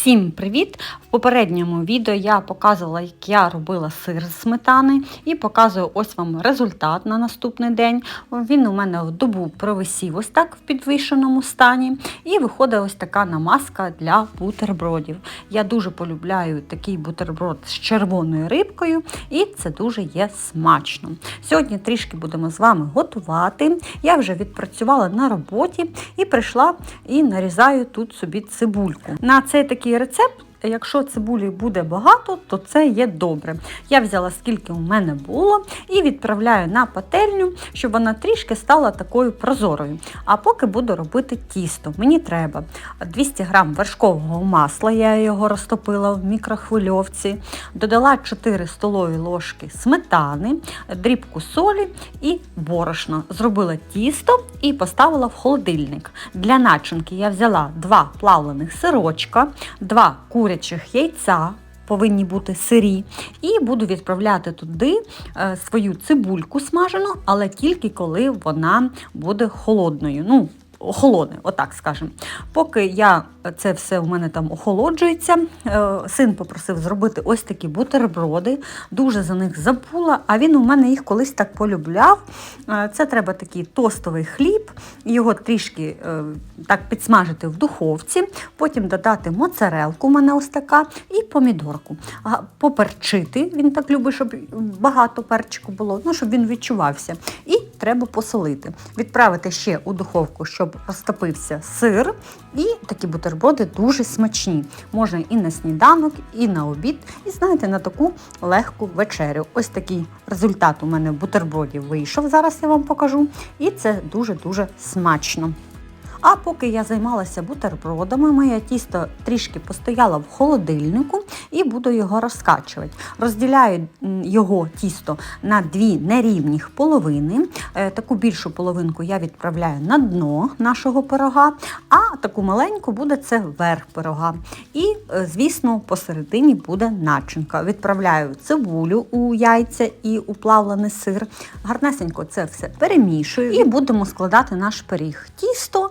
Всім привіт! В попередньому відео я показувала, як я робила сир з сметани, і показую ось вам результат на наступний день. Він у мене в добу провисів ось так в підвішеному стані. І виходить ось така намазка для бутербродів. Я дуже полюбляю такий бутерброд з червоною рибкою, і це дуже є смачно. Сьогодні трішки будемо з вами готувати. Я вже відпрацювала на роботі і прийшла і нарізаю тут собі цибульку. На цей такий рецепт. Якщо цибулі буде багато, то це є добре. Я взяла скільки у мене було і відправляю на пательню, щоб вона трішки стала такою прозорою. А поки буду робити тісто. Мені треба 200 г вершкового масла, я його розтопила в мікрохвильовці, додала 4 столові ложки сметани, дрібку солі і борошна. Зробила тісто і поставила в холодильник. Для начинки я взяла 2 плавлених сирочка, 2 курячих яйця. Повинні бути сирі, і буду відправляти туди е, свою цибульку смажену, але тільки коли вона буде холодною. Ну, охолоне, отак скажемо. Поки я це все у мене там охолоджується, е, син попросив зробити ось такі бутерброди, дуже за них забула, а він у мене їх колись так полюбляв. Е, Це треба такий тостовий хліб, його трішки е, так підсмажити в духовці, потім додати моцарелку, у мене ось така, і помідорку. Поперчити, він так любить, щоб багато перчику було, ну, щоб він відчувався. І треба посолити. Відправити ще у духовку, щоб розтопився сир. І такі бутерброди дуже смачні. Можна і на сніданок, і на обід, і знаєте, на таку легку вечерю. Ось такий результат у мене бутербродів вийшов. Зараз я вам покажу. І це дуже-дуже смачно. А поки я займалася бутербродами, моє тісто трішки постояло в холодильнику і буду його розкачувати. Розділяю його тісто на дві нерівних половини. Е, Таку більшу половинку я відправляю на дно нашого пирога, а таку маленьку буде це верх пирога. І, е, звісно, посередині буде начинка. Відправляю цибулю у яйця і у плавлений сир. Гарнесенько це все перемішую і будемо складати наш пиріг. Тісто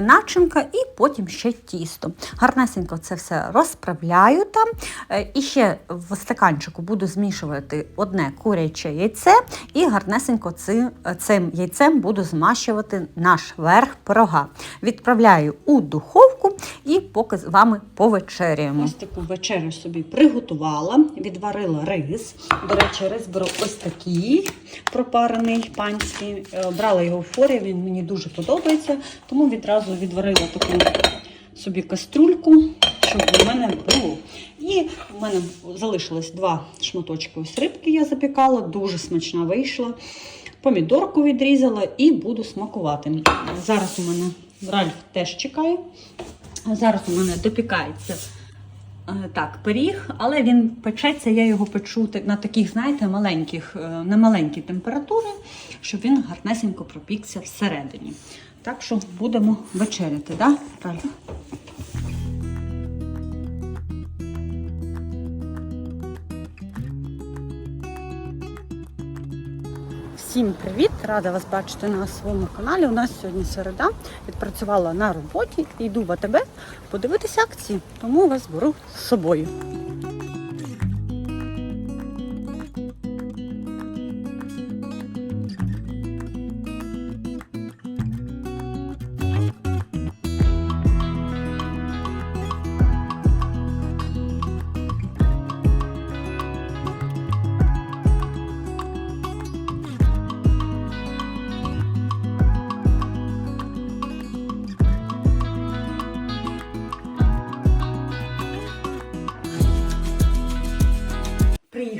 начинка і потім ще тісто. Гарнесенько це все розправляю там. Е, І ще в стаканчику буду змішувати одне куряче яйце і гарнесенько цим, цим яйцем буду змащувати наш верх пирога. Відправляю у духовку і поки з вами повечеряємо. Ось таку вечерю собі приготувала, відварила рис. До речі, рис беру ось такий пропарений панський. Е, Брала його в форі, він мені дуже подобається, тому відразу відварила таку собі каструльку, щоб у мене було. І в мене залишилось два шматочки ось рибки я запікала, дуже смачна вийшла. Помідорку відрізала і буду смакувати. Зараз у мене Ральф теж чекає. Зараз у мене допікається так, пиріг, але він печеться, я його печу на таких, знаєте, маленьких, е, на маленькій температурі, щоб він гарнесенько пропікся всередині. Так що будемо вечеряти, да, Всім привіт! Рада вас бачити на своєму каналі. У нас сьогодні середа. Відпрацювала на роботі, йду в АТБ подивитися акції, тому вас беру з собою.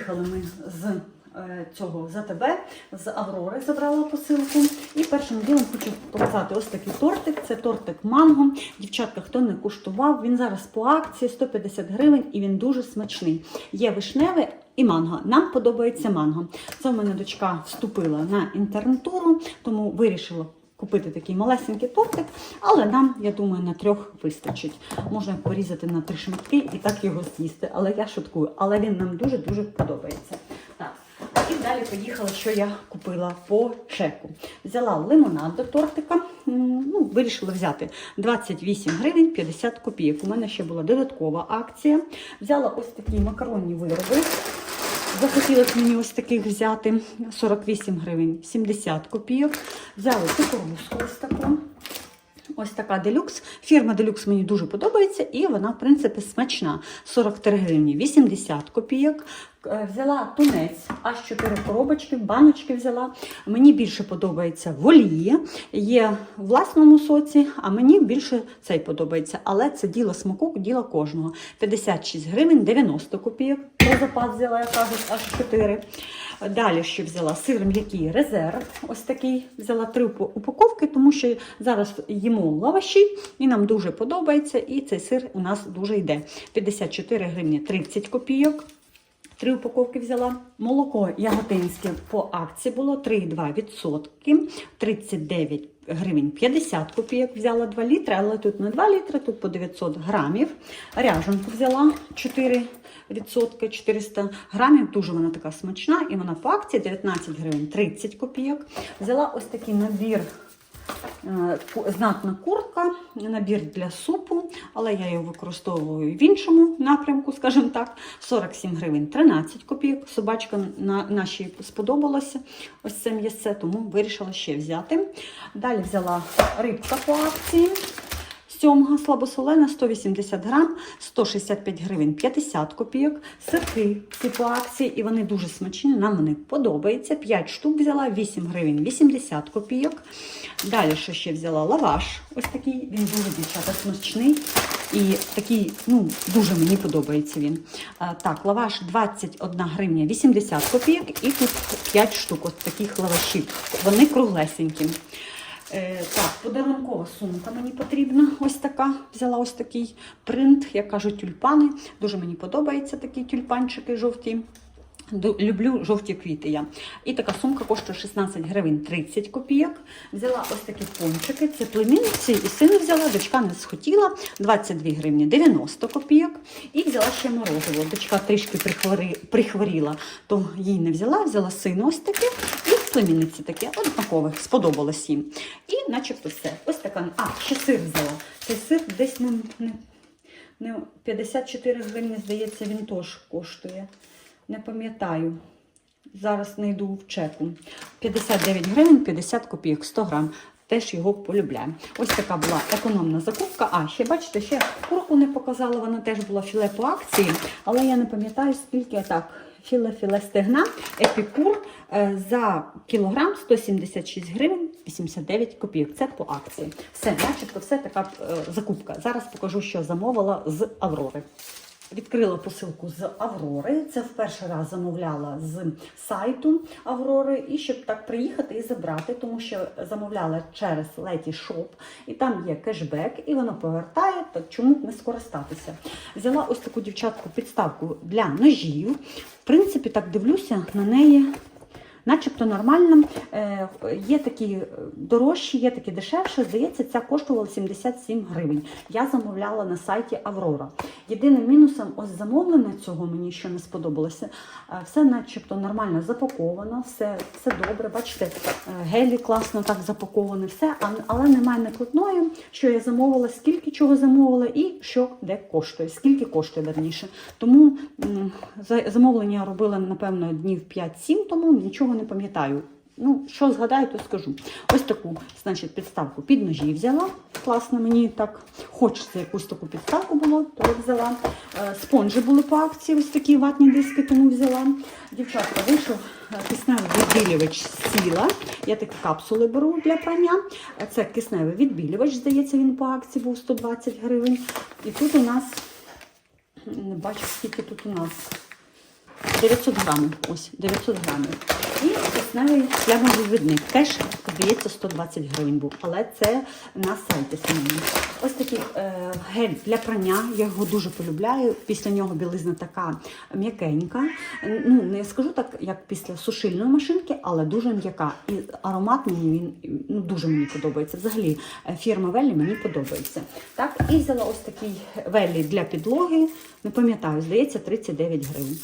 Приїхали ми з е, цього за тебе, з Аврори забрала посилку. І першим ділом хочу показати ось такий тортик. Це тортик манго. Дівчатка, хто не куштував, він зараз по акції 150 гривень і він дуже смачний. Є вишневе і манго. Нам подобається манго. Це в мене дочка вступила на інтернатуру, тому вирішила. Купити такий малесенький тортик, але нам, я думаю, на трьох вистачить. Можна порізати на три шматки і так його з'їсти. Але я шуткую. Але він нам дуже-дуже подобається. Так. І далі поїхала, що я купила по чеку. Взяла лимонад до тортика. Ну, вирішила взяти 28 гривень 50 копійок. У мене ще була додаткова акція. Взяла ось такі макаронні вироби. Захотілося мені ось таких взяти 48 гривень 70 копійок. Взяли кукурузку ось таку. Ось така делюкс. Фірма делюкс мені дуже подобається і вона, в принципі, смачна. 43 гривні 80 копійок. Е, Взяла тунець, аж 4 коробочки, баночки взяла. Мені більше подобається в є в власному соці, а мені більше цей подобається. Але це діло смаку, діло кожного. 56 гривень 90 копійок. Про запас взяла, я кажу, аж 4. Далі ще взяла сир м'який резерв. Ось такий взяла три упаковки, тому що зараз їмо лаваші і нам дуже подобається. І цей сир у нас дуже йде. 54 гривні 30 копійок. Три упаковки взяла. Молоко яготинське по акції було 3,2%, 39 гривень 50 копійок. Взяла 2 літри, але тут не 2 літри, тут по 900 грамів. Ряжанку взяла 4 відсотки 400 грамів. Дуже вона така смачна. І вона по акції 19 гривень 30 копійок. Взяла ось такий набір. е, Знатна куртка, набір для супу, але я його використовую в іншому напрямку, скажімо так. 47 гривень 13 копійок. Собачка на, нашій сподобалася ось це м'ясце, тому вирішила ще взяти. Далі взяла рибка по акції. Сьомга слабосолена 180 грам, 165 гривень 50 копійок. Сирки всі по акції, і вони дуже смачні. Нам вони подобаються. 5 штук взяла, 8 гривень 80 копійок. Далі що ще взяла лаваш. Ось такий, він дуже дівчата смачний. І такий, ну, дуже мені подобається він. А, так, лаваш 21 гривня 80 копійок, і тут 5 штук от таких лавашів. Вони круглесенькі. Е, так, подарункова сумка мені потрібна. Ось така. Взяла ось такий принт, як кажуть, тюльпани. Дуже мені подобаються такі тюльпанчики жовті. Люблю жовті квіти я. І така сумка коштує 16 гривень 30 копійок. Взяла ось такі пончики. Це племінниці і сину взяла, дочка не схотіла. 22 гривні 90 копійок. І взяла ще морозиво. Дочка трішки прихворіла, то їй не взяла, взяла сину ось таке. Племінниці таке, однакових, сподобалось їм. І начебто все. Ось така. А, ще сир взяла. Цей сир десь не, не, не 54 гривні, здається, він теж коштує. Не пам'ятаю. Зараз знайду в чеку. 59 гривень 50 копійок, 100 грам. Теж його полюбляю. Ось така була економна закупка. А, ще бачите, ще курку не показала, вона теж була філе по акції, але я не пам'ятаю, скільки так. Філе-філе стегна, епікур е, за кілограм 176 гривень 89 копійок. Це по акції. Все, начебто, все така е, закупка. Зараз покажу, що замовила з Аврори. Відкрила посилку з Аврори. Це в перший раз замовляла з сайту Аврори. І щоб так приїхати і забрати, тому що замовляла через Леті Шоп, і там є кешбек, і воно повертає, так чому б не скористатися? Взяла ось таку дівчатку підставку для ножів. В принципі, так дивлюся на неї. Начебто нормально. Е, Є такі е, дорожчі, є такі дешевші. Здається, ця коштувала 77 гривень. Я замовляла на сайті Аврора. Єдиним мінусом ось замовлення цього мені що не сподобалося. Е, Все начебто нормально запаковано, все, все добре. Бачите, гелі класно так запаковані, все, але немає накладної, що я замовила, скільки чого замовила і що де коштує, скільки коштує верніше. Тому замовлення робила, напевно, днів 5-7 тому, нічого не пам'ятаю. Ну, що згадаю, то скажу. Ось таку, значить, підставку під ножі взяла. Класно, мені так хочеться якусь таку підставку було, то я взяла. Е, Спонжі були по акції, ось такі ватні диски, тому взяла. Дівчатка, вийшов е, кисневий відбілювач сіла. Я такі капсули беру для прання. Це кисневий відбілювач, здається, він по акції був 120 гривень. І тут у нас, не бачу, скільки тут у нас. 900 грамів. Ось 900 грамів. І кисневий плямовивідник. Теж, здається, 120 гривень був. Але це на сайті самому. Ось такий е, гель для прання. Я його дуже полюбляю. Після нього білизна така м'якенька. Ну, не скажу так, як після сушильної машинки, але дуже м'яка. І аромат мені він ну, дуже мені подобається. Взагалі, е, фірма Веллі мені подобається. Так, і взяла ось такий веллі для підлоги. Не пам'ятаю, здається, 39 гривень.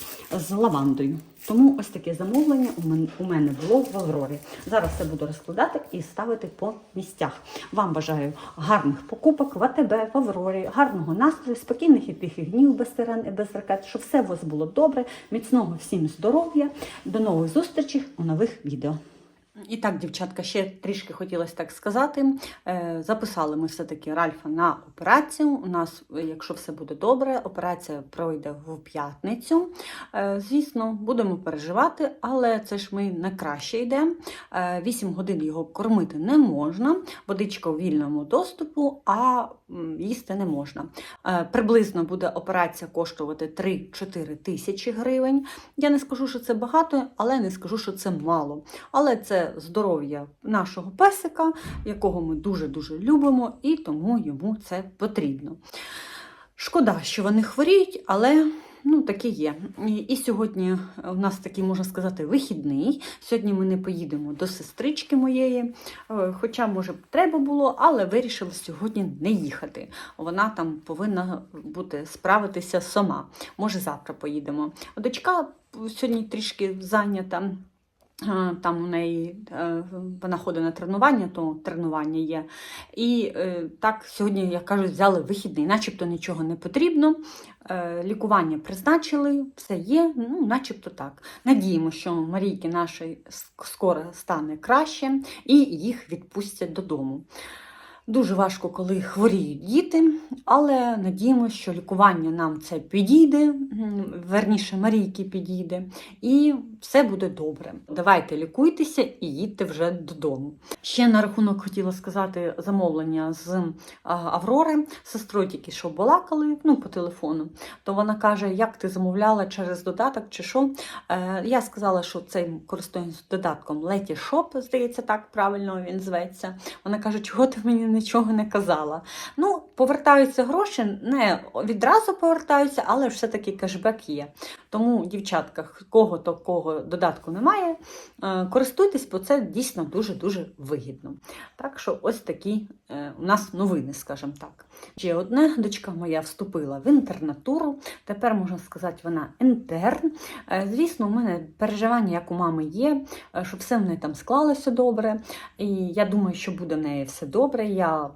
Лавандою. Тому ось таке замовлення у у мене було в Аврорі. Зараз все буду розкладати і ставити по місцях. Вам бажаю гарних покупок в АТБ, в Аврорі, гарного настрою, спокійних і тихих днів без сирен і без ракет, щоб все у вас було добре, міцного всім здоров'я. До нових зустрічей у нових відео. І так, дівчатка, ще трішки хотілося так сказати. Е, Записали ми все-таки Ральфа на операцію. У нас, е, якщо все буде добре, операція пройде в п'ятницю. Е, Звісно, будемо переживати, але це ж ми на краще йдемо. 8 годин його кормити не можна, водичка у вільному доступу, а їсти не можна. Е, Приблизно буде операція коштувати 3-4 тисячі гривень. Я не скажу, що це багато, але не скажу, що це мало. Але це здоров'я нашого песика, якого ми дуже-дуже любимо, і тому йому це потрібно. Шкода, що вони хворіють, але ну, таке є. І, сьогодні у нас такий, можна сказати, вихідний. Сьогодні ми не поїдемо до сестрички моєї, е, хоча, може, треба було, але вирішили сьогодні не їхати. Вона там повинна бути справитися сама. Може, завтра поїдемо. Дочка сьогодні трішки зайнята. Е, Там у неї е, вона ходить на тренування, то тренування є. І е, так сьогодні, як кажуть, взяли вихідний, начебто нічого не потрібно. Лікування призначили, все є, ну, начебто так. Надіємо, що Марійки нашої скоро стане краще і їх відпустять додому. Дуже важко, коли хворіють діти, але надіємося, що лікування нам це підійде, верніше Марійки підійде, і все буде добре. Давайте лікуйтеся і їдьте вже додому. Ще на рахунок хотіла сказати замовлення з Аврори. Сестрою тільки що балакали ну, по телефону. То вона каже, як ти замовляла через додаток чи що. Е, я сказала, що цим користуюсь додатком Leti Shop, здається, так правильно він зветься. Вона каже, чого ти мені нічого не казала. Ну, повертаються гроші, не відразу повертаються, але все-таки кешбек є. Тому, дівчатка, кого такого додатку немає, е, користуйтесь, бо це дійсно дуже-дуже вигідно. Так що ось такі е, у нас новини, скажімо так. Ще одна дочка моя вступила в інтернатуру. Тепер можна сказати, вона інтерн. Е, Звісно, у мене переживання, як у мами є, щоб все в неї там склалося добре. І я думаю, що буде в неї все добре. Я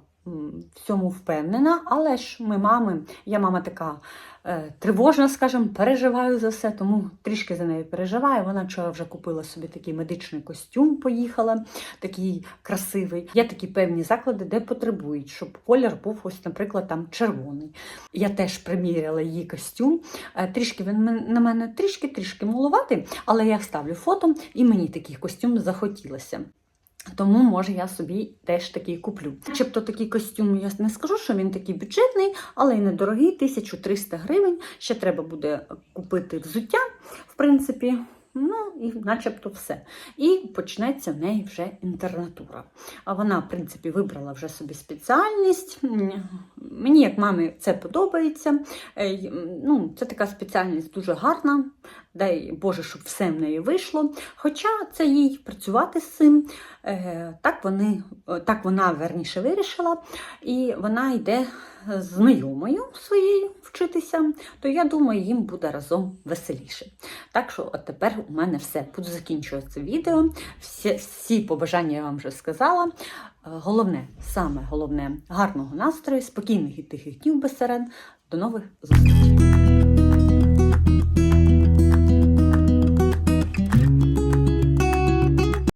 в цьому впевнена, але ж ми мами, я мама така е, тривожна, скажімо, переживаю за все, тому трішки за нею переживаю. Вона вчора вже купила собі такий медичний костюм, поїхала, такий красивий. Є такі певні заклади, де потребують, щоб колір був ось, наприклад, там червоний. Я теж приміряла її костюм. Е, Трішки він на мене трішки-трішки малуватий, але я вставлю фото, і мені такий костюм захотілося. Тому, може, я собі теж такий куплю. Чебто такий костюм, я не скажу, що він такий бюджетний, але й недорогий, 1300 гривень. Ще треба буде купити взуття, в принципі. Ну і начебто все. І почнеться в неї вже інтернатура. А вона, в принципі, вибрала вже собі спеціальність. Мені, як мамі, це подобається. Ну, це така спеціальність дуже гарна. Дай Боже, щоб все в неї вийшло. Хоча це їй працювати з цим. Е, Так, вони, так вона верніше вирішила, і вона йде знайомою своєю вчитися, то я думаю, їм буде разом веселіше. Так що, от тепер у мене все. Буду закінчувати це відео. Всі, всі побажання я вам вже сказала. Е, Головне, саме головне, гарного настрою, спокійних і тихих днів без сирен. До нових зустрічей!